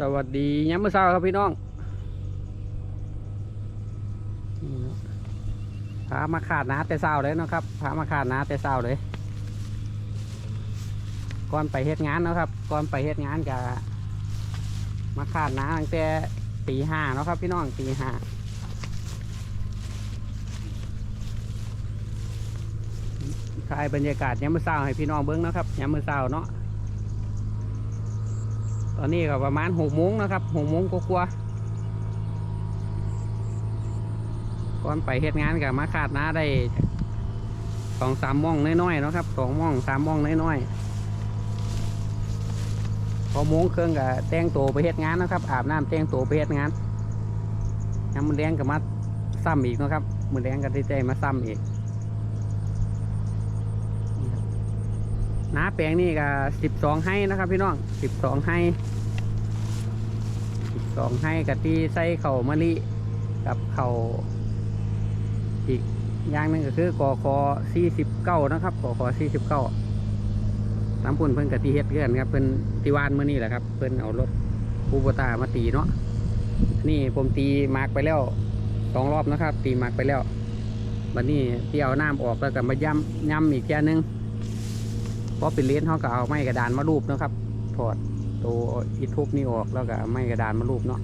สวัสดีย้ำมื้อเช้าครับพี่น้องนี่เนาะพามาขาดน้าแต่เช้าเลยเนาะครับพามาขาดน้าแต่เช้าเลยก่อนไปเฮ็ดงานเนาะครับก่อนไปเฮ็ดงานจะมาขาดน้าตั้งแต่ตีห้าเนาะครับ พี่น้องตีห้าถ่ายบรรยากาศย้ำมื้อเช้าให้พี่น้องเบิ้งนะครับย้ำมื้อเช้าเนาะ ตอนนี้ก็ประมาณหกโมงนะครับหกโมงกว่าก่อนไปเฮ็ดงานกับมาขาดน้าได้สองสามโมองน้อยๆนะครับสองโมองสามโมองน้อยๆพอโมงเครื่องกับแต่งตัวไปเฮ็ดงานนะครับ อาบน้ำแต่งตัวไปเฮ็ดงานน้ำมันแรงกับมาซ้ำอีกนะครับมือแรงกับใจมาซ้ำอีกนี่ครับ น้าแปลงนี่ก็สิบสองให้นะครับ พี่น้องสิบสองให้สิบสองให้กะที่ใส่เข่ามะลิกับเข่าอีกอย่างหนึงก็คือกอคอสี่สิบเก้านะครับกอคอสี่สิบเก้าน้ำปุ่นเพิ่นกะทิเฮ็ดเกือนครับเพิ่นตีวานเมื่อนี้แหละครับ เพิ่นเอารถคูโบตามาตีเนาะนี่ผมตีมาร์กไปแล้วสองรอบนะครับ ตีมาร์กไปแล้วบัดนี้ที่เอาน้ำออกแล้วก็มาย่ำย่ำอีกแค่นึง พราะเป็นเลนเขาก็เอาไม้กระดานมารูปนะครับถอดตัวอีทุบนี่ออกแล้วก็ไม้กระดานมารูปเนาะ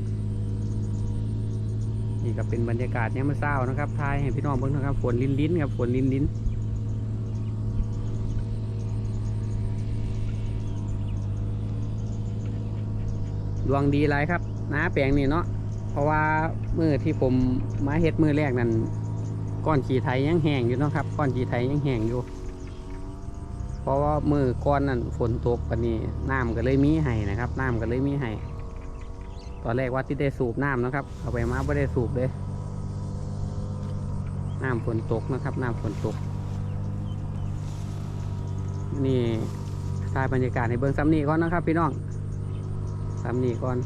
นี่ก็เป็นบรรยากาศเนี่ยมมื่อเช้านะครับทายให้พี่น้องเบิ่งนะครับฝนลิ้นลิ้นครับฝนลิ้นลิ้นดวงดีไรครับน้าแปลงนี่เนาะเพราะว่ามือที่ผมมาเฮ็ดมือแรกนั้นก้อนขีไทยยังแห้งอยู่เนาะครับก้อนขีไทยยังแห้งอยู่ ราะว่ามือก้อนนั่นฝนตกปนนี้น้ำก็เลยมีให้นะครับน้ำก็เลยมีให้ตอนแรกว่าที่ได้สูบน้ำนะครับ เอาไปมาไม่ได้สูบเลยน้ำฝนตกนะครับน้ำฝนตก นี่ถ่ายบรรยากาศในเบื้องซ้ำนี่ก่อนนะครับ พี่น้องซ้ำนี่ก่อน